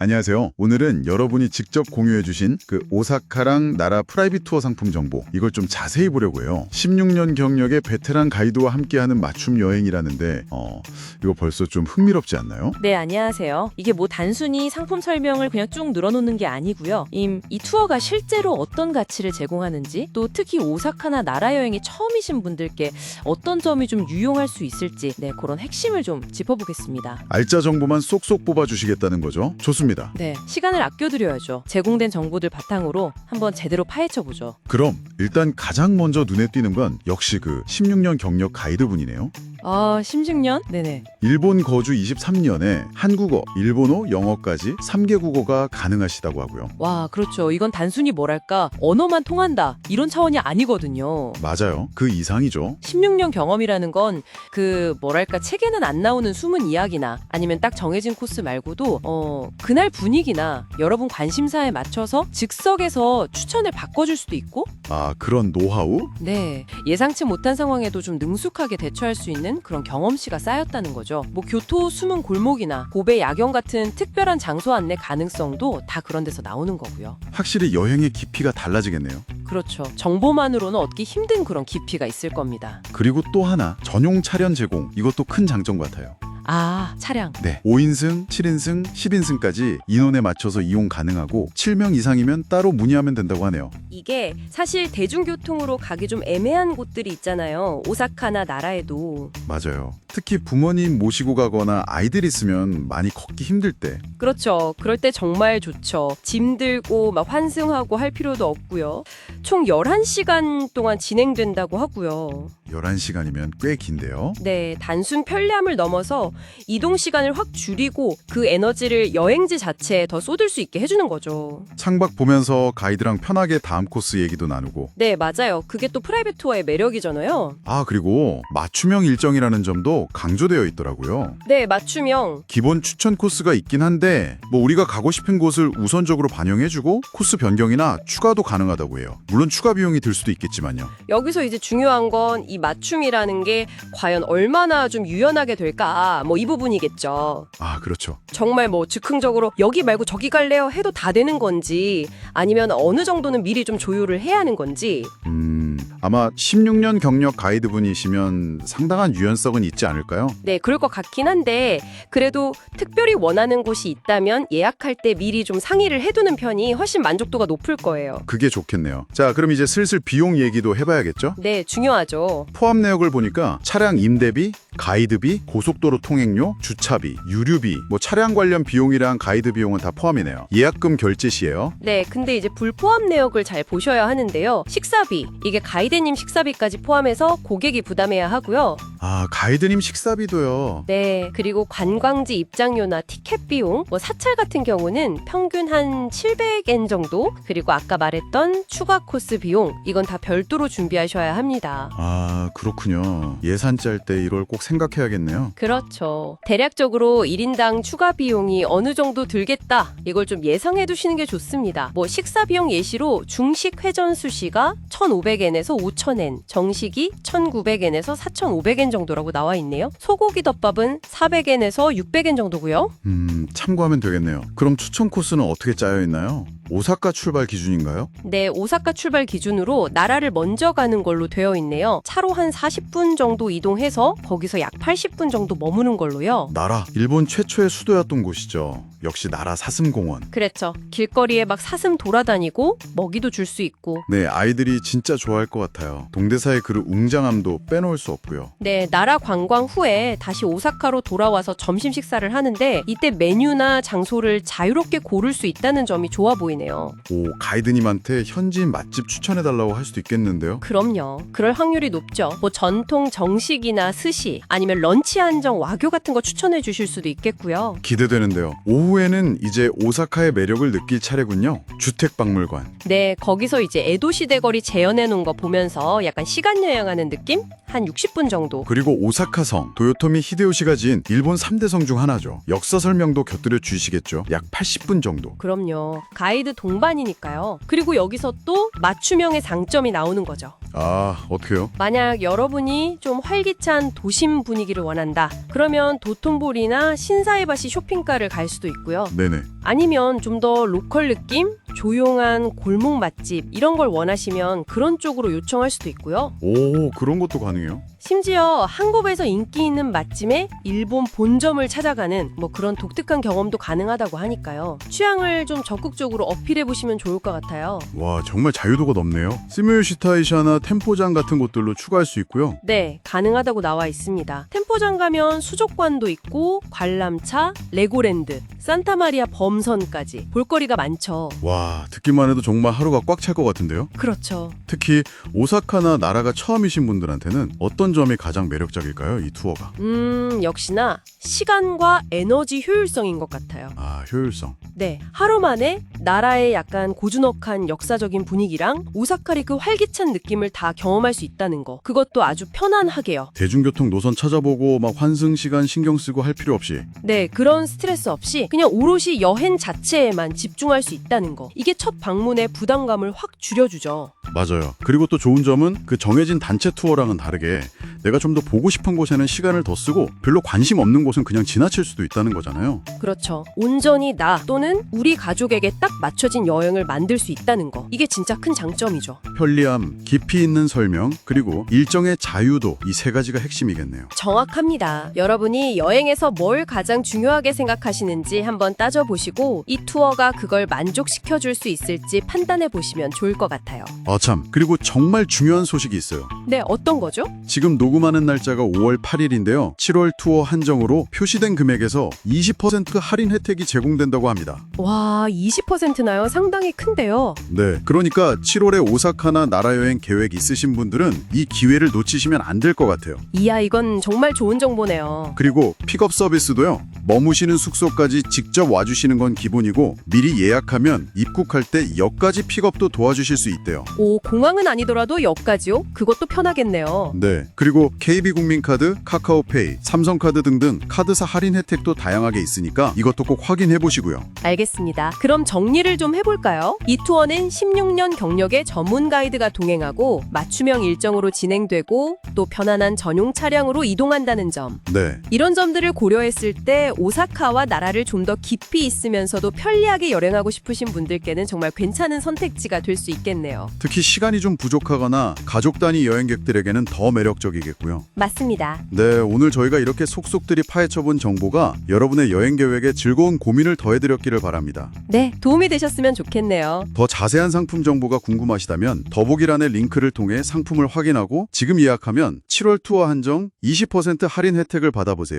안녕하세요. 오늘은 여러분이 직접 공유해 주신 그 오사카랑 나라 프라이빗 투어 상품 정보 이걸 좀 자세히 보려고 해요. 16년 경력의 베테랑 가이드와 함께하는 맞춤 여행이라는데 어 이거 벌써 좀 흥미롭지 않나요? 네, 안녕하세요. 이게 뭐 단순히 상품 설명을 그냥 쭉 늘어놓는 게 아니고요. 임, 이 투어가 실제로 어떤 가치를 제공하는지, 또 특히 오사카나 나라 여행이 처음이신 분들께 어떤 점이 좀 유용할 수 있을지, 네, 그런 핵심을 좀 짚어보겠습니다. 알짜 정보만 쏙쏙 뽑아주시겠다는 거죠? 좋습니다. 네, 시간을 아껴드려야죠. 제공된 정보들 바탕으로 한번 제대로 파헤쳐보죠. 그럼 일단 가장 먼저 눈에 띄는 건 역시 그 16년 경력 가이드분이네요. 아, 16년? 네네. 일본 거주 23년에 한국어, 일본어, 영어까지 3개 국어가 가능하시다고 하고요. 와, 그렇죠. 이건 단순히 뭐랄까, 언어만 통한다. 이런 차원이 아니거든요. 맞아요. 그 이상이죠. 16년 경험이라는 건 그 뭐랄까 책에는 안 나오는 숨은 이야기나 아니면 딱 정해진 코스 말고도 어 그날 분위기나 여러분 관심사에 맞춰서 즉석에서 추천을 바꿔줄 수도 있고 아, 그런 노하우? 네 예상치 못한 상황에도 좀 능숙하게 대처할 수 있는 그런 경험치가 쌓였다는 거죠 뭐 교토 숨은 골목이나 고베 야경 같은 특별한 장소 안내 가능성도 다 그런 데서 나오는 거고요 확실히 여행의 깊이가 달라지겠네요. 그렇죠 정보만으로는 얻기 힘든 그런 깊이가 있을 겁니다 그리고 또 하나, 전용 차량 제공. 이것도 큰 장점 같아요. 아 차량 네. 5인승, 7인승, 10인승까지 인원에 맞춰서 이용 가능하고 7명 이상이면 따로 문의하면 된다고 하네요. 이게 사실 대중교통으로 가기 좀 애매한 곳들이 있잖아요. 오사카나 나라에도. 맞아요. 특히 부모님 모시고 가거나 아이들 있으면 많이 걷기 힘들 때 그렇죠. 그럴 때 정말 좋죠. 짐 들고 막 환승하고 할 필요도 없고요. 총 11시간 동안 진행된다고 하고요. 11시간이면 꽤 긴데요. 네, 단순 편리함을 넘어서 이동 시간을 확 줄이고 그 에너지를 여행지 자체에 더 쏟을 수 있게 해주는 거죠. 창밖 보면서 가이드랑 편하게 다음 코스 얘기도 나누고 네, 맞아요. 그게 또 프라이빗 투어의 매력이잖아요. 아 그리고 맞춤형 일정이라는 점도 강조되어 있더라고요. 네, 맞춤형. 기본 추천 코스가 있긴 한데 뭐 우리가 가고 싶은 곳을 우선적으로 반영해주고 코스 변경이나 추가도 가능하다고 해요. 물론 추가 비용이 들 수도 있겠지만요. 여기서 이제 중요한 건 이 맞춤이라는 게 과연 얼마나 좀 유연하게 될까 뭐 이 부분이겠죠. 아 그렇죠. 정말 뭐 즉흥적으로 여기 말고 저기 갈래요 해도 다 되는 건지 아니면 어느 정도는 미리 좀 조율을 해야 하는 건지 음 아마 16년 경력 가이드분이시면 상당한 유연성은 있지 않을까요? 네 그럴 것 같긴 한데 그래도 특별히 원하는 곳이 있다면 예약할 때 미리 좀 상의를 해두는 편이 훨씬 만족도가 높을 거예요. 그게 좋겠네요. 자 그럼 이제 슬슬 비용 얘기도 해봐야겠죠? 네 중요하죠. 포함 내역을 보니까 차량 임대비, 가이드비, 고속도로 통행료, 주차비, 유류비, 뭐 차량 관련 비용이랑 가이드 비용은 다 포함이네요. 예약금 결제 시에요. 네, 근데 이제 불포함 내역을 잘 보셔야 하는데요. 식사비, 이게 가이드님 식사비까지 포함해서 고객이 부담해야 하고요. 아 가이드님 식사비도요. 네, 그리고 관광지 입장료나 티켓 비용, 뭐 사찰 같은 경우는 평균 한 700엔 정도, 그리고 아까 말했던 추가 코스 비용, 이건 다 별도로 준비하셔야 합니다. 아 그렇군요. 예산 짤 때 이걸 꼭 생각해야겠네요. 그렇죠. 대략적으로 1인당 추가 비용이 어느 정도 들겠다. 이걸 좀 예상해 두시는 게 좋습니다. 뭐 식사 비용 예시로 중식 회전 수시가 1,500엔에서 5,000엔, 정식이 1,900엔에서 4,500엔 정도라고 나와 있네요. 소고기 덮밥은 400엔에서 600엔 정도고요. 음 참고하면 되겠네요. 그럼 추천 코스는 어떻게 짜여 있나요? 오사카 출발 기준인가요? 네, 오사카 출발 기준으로 나라를 먼저 가는 걸로 되어 있네요. 차로 한 40분 정도 이동해서 거기서 약 80분 정도 머무는 걸로요. 나라 일본 최초의 수도였던 곳이죠. 역시 나라 사슴공원. 그랬죠. 길거리에 막 사슴 돌아다니고 먹이도 줄 수 있고. 네 아이들이 진짜 좋아할 것 같아요. 동대사의 그 웅장함도 빼놓을 수 없고요. 네, 나라 관광 후에 다시 오사카로 돌아와서 점심 식사를 하는데 이때 메뉴나 장소를 자유롭게 고를 수 있다는 점이 좋아 보이네요. 오 가이드님한테 현지 맛집 추천해달라고 할 수도 있겠는데요. 그럼요. 그럴 확률이 높죠. 뭐 전통 정식이나 스시 아니면 런치 한정 와교 같은 거 추천해 주실 수도 있겠고요. 기대되는데요. 오후 에는 이제 오사카의 매력을 느낄 차례군요. 주택박물관. 네, 거기서 이제 에도 시대 거리 재현해 놓은 거 보면서 약간 시간 여행하는 느낌? 한 60분 정도. 그리고 오사카성, 도요토미 히데요시가 지은 일본 3대 성 중 하나죠. 역사 설명도 곁들여 주시겠죠. 약 80분 정도. 그럼요. 가이드 동반이니까요. 그리고 여기서 또 맞춤형의 장점이 나오는 거죠. 아, 어떻게요? 만약 여러분이 좀 활기찬 도심 분위기를 원한다. 그러면 도톤보리나 신사이바시 쇼핑가를 갈 수도 있고요. 네네. 아니면 좀 더 로컬 느낌? 조용한 골목 맛집 이런 걸 원하시면 그런 쪽으로 요청할 수도 있고요. 오, 그런 것도 가능해요? 심지어 한국에서 인기 있는 맛집에 일본 본점을 찾아가는 뭐 그런 독특한 경험도 가능하다고 하니까요. 취향을 좀 적극적으로 어필해 보시면 좋을 것 같아요. 와, 정말 자유도가 높네요. 스미요시타이샤나 템포장 같은 곳들로 추가할 수 있고요. 네, 가능하다고 나와 있습니다. 템포장 가면 수족관도 있고 관람차, 레고랜드, 산타마리아 범선까지 볼거리가 많죠. 와, 듣기만 해도 정말 하루가 꽉 찰 것 같은데요? 그렇죠. 특히 오사카나 나라가 처음이신 분들한테는 어떤 점이 가장 매력적일까요? 이 투어가. 음, 역시나 시간과 에너지 효율성인 것 같아요. 아, 효율성. 네, 하루 만에 나라의 약간 고즈넉한 역사적인 분위기랑 오사카리 그 활기찬 느낌을 다 경험할 수 있다는 거. 그것도 아주 편안하게요. 대중교통 노선 찾아보고 막 환승 시간 신경 쓰고 할 필요 없이 네, 그런 스트레스 없이 그냥 오롯이 여행 자체에만 집중할 수 있다는 거. 이게 첫 방문의 부담감을 확 줄여주죠. 맞아요. 그리고 또 좋은 점은 그 정해진 단체 투어랑은 다르게 내가 좀 더 보고 싶은 곳에는 시간을 더 쓰고 별로 관심 없는 곳은 그냥 지나칠 수도 있다는 거잖아요. 그렇죠. 온전히 나 또는 우리 가족에게 딱 맞춰진 여행을 만들 수 있다는 거. 이게 진짜 큰 장점이죠. 편리함, 깊이 있는 설명, 그리고 일정의 자유도 이 세 가지가 핵심이겠네요. 정확합니다. 여러분이 여행에서 뭘 가장 중요하게 생각하시는지 한번 따져보시고 이 투어가 그걸 만족시켜 줄 수 있을지 판단해 보시면 좋을 것 같아요. 아 참, 그리고 정말 중요한 소식이 있어요. 네, 어떤 거죠? 지금 녹음하는 날짜가 5월 8일인데요. 7월 투어 한정으로 표시된 금액에서 20% 할인 혜택이 제공된다고 합니다. 와, 20%나요? 상당히 큰데요. 네, 그러니까 7월에 오사카나 나라 여행 계획 있으신 분들은 이 기회를 놓치시면 안 될 것 같아요. 이야, 이건 정말 좋은 정보네요. 그리고 픽업 서비스도요. 머무시는 숙소까지 직접 와주시는 건 기본이고 미리 예약하면 입국할 때 역까지 픽업도 도와주실 수 있대요. 오, 공항은 아니더라도 역까지요? 그것도 편하겠네요. 네. 그리고 KB국민카드, 카카오페이, 삼성카드 등등 카드사 할인 혜택도 다양하게 있으니까 이것도 꼭 확인해 보시고요. 알겠습니다. 그럼 정리를 좀 해볼까요? 이 투어는 16년 경력의 전문 가이드가 동행하고 맞춤형 일정으로 진행되고 또 편안한 전용 차량으로 이동한다는 점. 네. 이런 점들을 고려했을 때 오사카와 나라를 좀 더 깊이 있으면서도 편리하게 여행하고 싶으신 분들께는 정말 괜찮은 선택지가 될 수 있겠네요. 특히 시간이 좀 부족하거나 가족 단위 여행객들에게는 더 매력적이겠고요. 맞습니다. 네, 오늘 저희가 이렇게 속속들이 파헤쳐 본 정보가 여러분의 여행 계획에 즐거운 고민을 더해 드렸기를 바랍니다. 네, 도움이 되셨으면 좋겠네요. 더 자세한 상품 정보가 궁금하시다면 더보기란의 링크를 통해 상품을 확인하고 지금 예약하면 7월 투어 한정 20% 할인 혜택을 받아보세요.